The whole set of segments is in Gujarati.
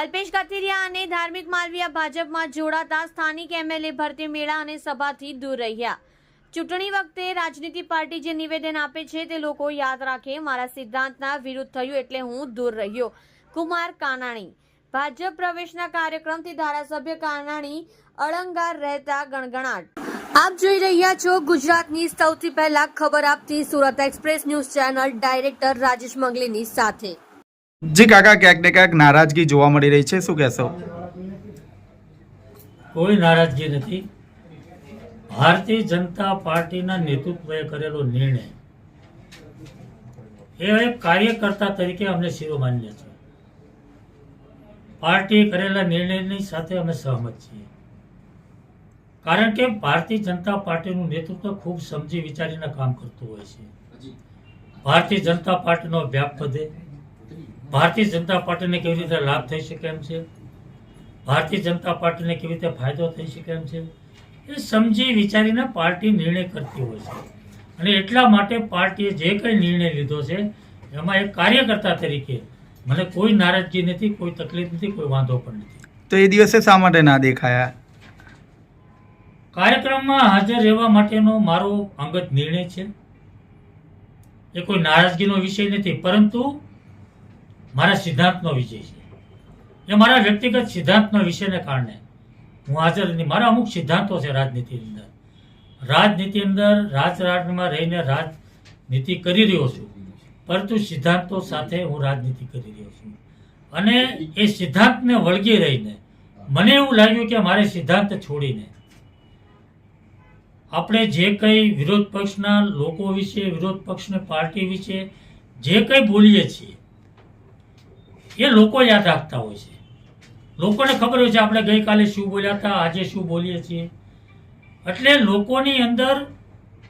અલ્પેશ કથિરિયા અને ધાર્મિક માલવિયા ભાજપમાં જોડાતા સ્થાનિક એમએલએ ભરતી મેળા અને સભાથી દૂર રહ્યા. ચૂંટણી વખતે રાજનીતિ પાર્ટી જે નિવેદન આપે છે તે લોકો યાદ રાખે. મારા સિદ્ધાંતના વિરુદ્ધ થયું એટલે હું દૂર રહ્યો. કુમાર કાનાણી. ભાજપ પ્રવેશના કાર્યક્રમથી ધારાસભ્ય કાનાણી અળંગાર રહેતા ગણગણાટ. આપ જોઈ રહ્યા છો ગુજરાતની સૌથી પહેલા ખબર આપતી Surat express news channel director Rajesh મંગલીની સાથે. જી કાકા, ક્યાંક ને ક્યાંક નારાજગી જોવા મળી રહી છે. શું કહેશો? કોઈ નારાજગી નથી. ભારતીય જનતા પાર્ટીના નેતૃત્વએ કરેલો નિર્ણય એ એક કાર્યકર્તા તરીકે અમને શિરોમાન્ય છે. પાર્ટીએ કરેલા નિર્ણયની સાથે અમે સહમત છીએ. કારણ કે ભારતીય જનતા પાર્ટીનું નેતૃત્વ ખૂબ સમજી વિચારીને કામ કરતું હોય છે. ભારતીય જનતા પાર્ટીનો વ્યાપ વધે. ભારતીય જનતા પાર્ટીને કેવી રીતે લાભ થઈ શકે એમ છે? ભારતીય જનતા પાર્ટીને કેવી રીતે ફાયદો થઈ શકે એમ છે? એ સમજી વિચારીને પાર્ટી નિર્ણય કરતી હોય છે. અને એટલા માટે પાર્ટીએ જે કંઈ નિર્ણય લીધો છે એમાં એક કાર્યકર્તા તરીકે મને કોઈ નારાજગી નથી કોઈ તકલીફ નથી કોઈ વાંધો પણ નથી. તો એ દિવસે શા માટે ના દેખાયા? કાર્યક્રમમાં હાજર રહેવા માટેનો મારો અંગત નિર્ણય છે. એ કોઈ નારાજગીનો વિષય નથી પરંતુ મારા સિદ્ધાંતનો વિષય છે. એ મારા વ્યક્તિગત સિદ્ધાંતનો વિષયને કારણે હું હાજર નથી મારા અમુક સિદ્ધાંતો છે રાજનીતિની અંદર. રાજનીતિ અંદર રાજકારણમાં રહીને રાજનીતિ કરી રહ્યો છું. પરંતુ સિદ્ધાંતો સાથે હું રાજનીતિ કરી રહ્યો છું. અને એ સિદ્ધાંતને વળગી રહીને મને એવું લાગ્યું કે મારે સિદ્ધાંત છોડીને આપણે જે કંઈ વિરોધ પક્ષના લોકો વિશે, વિરોધ પક્ષની, પાર્ટી વિશે જે કંઈ બોલીએ છીએ એ લોકો યાદ રાખતા હોય છે. લોકોને ખબર હોય છે આપણે ગઈકાલે શું બોલ્યા હતા, આજે શું બોલીએ છીએ. એટલે લોકોની અંદર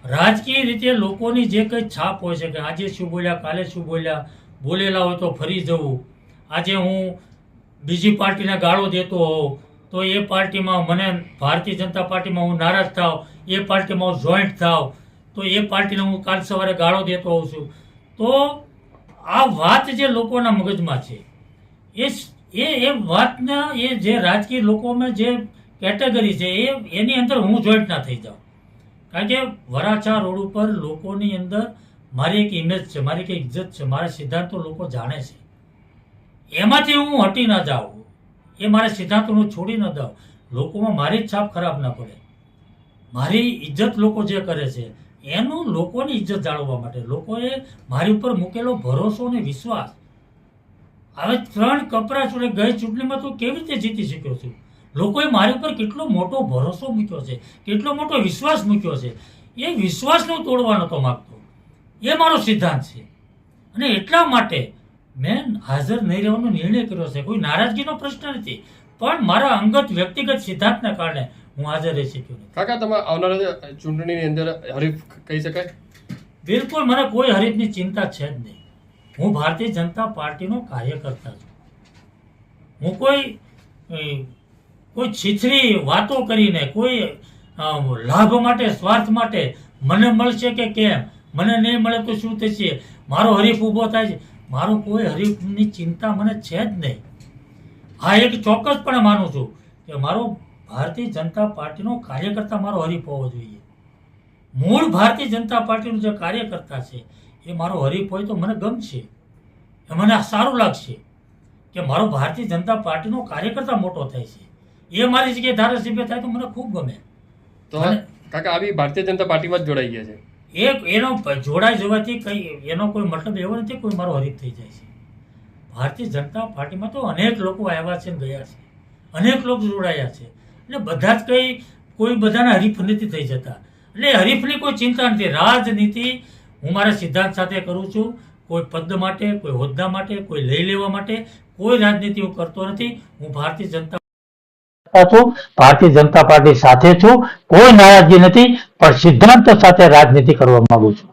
રાજકીય રીતે લોકોની જે કંઈ છાપ હોય છે કે આજે શું બોલ્યા, કાલે શું બોલ્યા, બોલેલા હોય તો ફરી જવું. આજે હું બીજી પાર્ટીને ગાળો દેતો હોઉં, તો એ પાર્ટીમાં મને ભારતીય જનતા પાર્ટીમાં હું નારાજ થાવ, એ પાર્ટીમાં હું જોઈન્ટ થાવ, તો એ પાર્ટીને હું કાલ સવારે ગાળો દેતો હોઉં છું. તો આ વાત જે લોકોના મગજમાં છે એ એ એ વાતના, એ જે રાજકીય લોકોમાં જે કેટેગરી છે, એ, એની અંદર હું જોઈન્ટ ના થઈ જાઉં. કારણ કે વરાછા રોડ ઉપર લોકોની અંદર મારી એક ઇમેજ છે, મારી એક ઇજ્જત છે, મારા સિદ્ધાંતો લોકો જાણે છે. એમાંથી હું હટી ના જાઉં. એ મારા સિદ્ધાંતોનું છોડી ન દઉં. લોકોમાં મારી જ છાપ ખરાબ ના પડે. મારી ઇજ્જત લોકો જે કરે છે, એનું લોકોની ઇજ્જત જાળવવા માટે લોકોએ મારી ઉપર મૂકેલો ભરોસો અને વિશ્વાસ. હવે ત્રણ કપરા જોડે ગઈ ચૂંટણીમાં તું કેવી રીતે જીતી શક્યો છું? લોકોએ મારી ઉપર કેટલો મોટો ભરોસો મૂક્યો છે કેટલો મોટો વિશ્વાસ મૂક્યો છે. એ વિશ્વાસને હું તોડવા નહોતો માગતો. એ મારો સિદ્ધાંત છે. અને એટલા માટે મેં હાજર નહીં રહેવાનો નિર્ણય કર્યો છે. કોઈ નારાજગીનો પ્રશ્ન નથી. પણ મારા અંગત વ્યક્તિગત સિદ્ધાંતના કારણે હું હાજર રહી શક્યો નથી. કાકા તમે આવનારા ચૂંટણીની અંદર હરીફ કહી શકાય? બિલકુલ મને કોઈ હરીફની ચિંતા છે જ નહીં. હું ભારતીય જનતા પાર્ટીનો કાર્યકર્તા છું. હું કોઈ કોઈ છીછરી વાતો કરીને, કોઈ લાભ માટે, સ્વાર્થ માટે મને મળશે કે કેમ? મને નહીં મળે તો શું થશે? મારો હરીફ ઊભો થાય છે. મારો કોઈ હરીફની ચિંતા મને છે જ નહીં. હા એક ચોક્કસપણે માનું છું કે મારો ભારતીય જનતા પાર્ટીનો કાર્યકર્તા મારો હરીફ હોવો જોઈએ. મૂળ ભારતીય જનતા પાર્ટીનો જે કાર્યકર્તા છે એ મારો હરીફ હોય તો મને ગમશે એ મને સારું લાગશે કે મારો ભારતીય જનતા પાર્ટીનો કાર્યકર્તા મોટો થાય છે. એ મારી જગ્યાએ ધારાસભ્ય થાય તો મને ખૂબ ગમે. તો કાકા આવી ભારતીય જનતા પાર્ટીમાં જ જોડાઈ ગયા છે? એક એનો જોડાઈ જવાથી કંઈ એનો કોઈ મતલબ એવો નથી કોઈ મારો હરીફ થઈ જાય છે. ભારતીય જનતા પાર્ટીમાં તો અનેક લોકો આવ્યા છે ગયા છે. અનેક લોકો જોડાયા છે. એટલે બધા જ કંઈ કોઈ બધાના હરીફ નથી થઈ જતા. એટલે હરીફની કોઈ ચિંતા નથી. રાજનીતિ હું મારા સિદ્ધાંત સાથે કરું છું. કોઈ પદ માટે, કોઈ હોદ્દા માટે, કોઈ લઈ લેવા માટે કોઈ રાજનીતિ હું કરતો નથી. હું ભારતીય જનતા છું. ભારતીય જનતા પાર્ટી સાથે છું. કોઈ નારાજગી નથી, પણ સિદ્ધાંત સાથે રાજનીતિ કરવા માંગુ છું.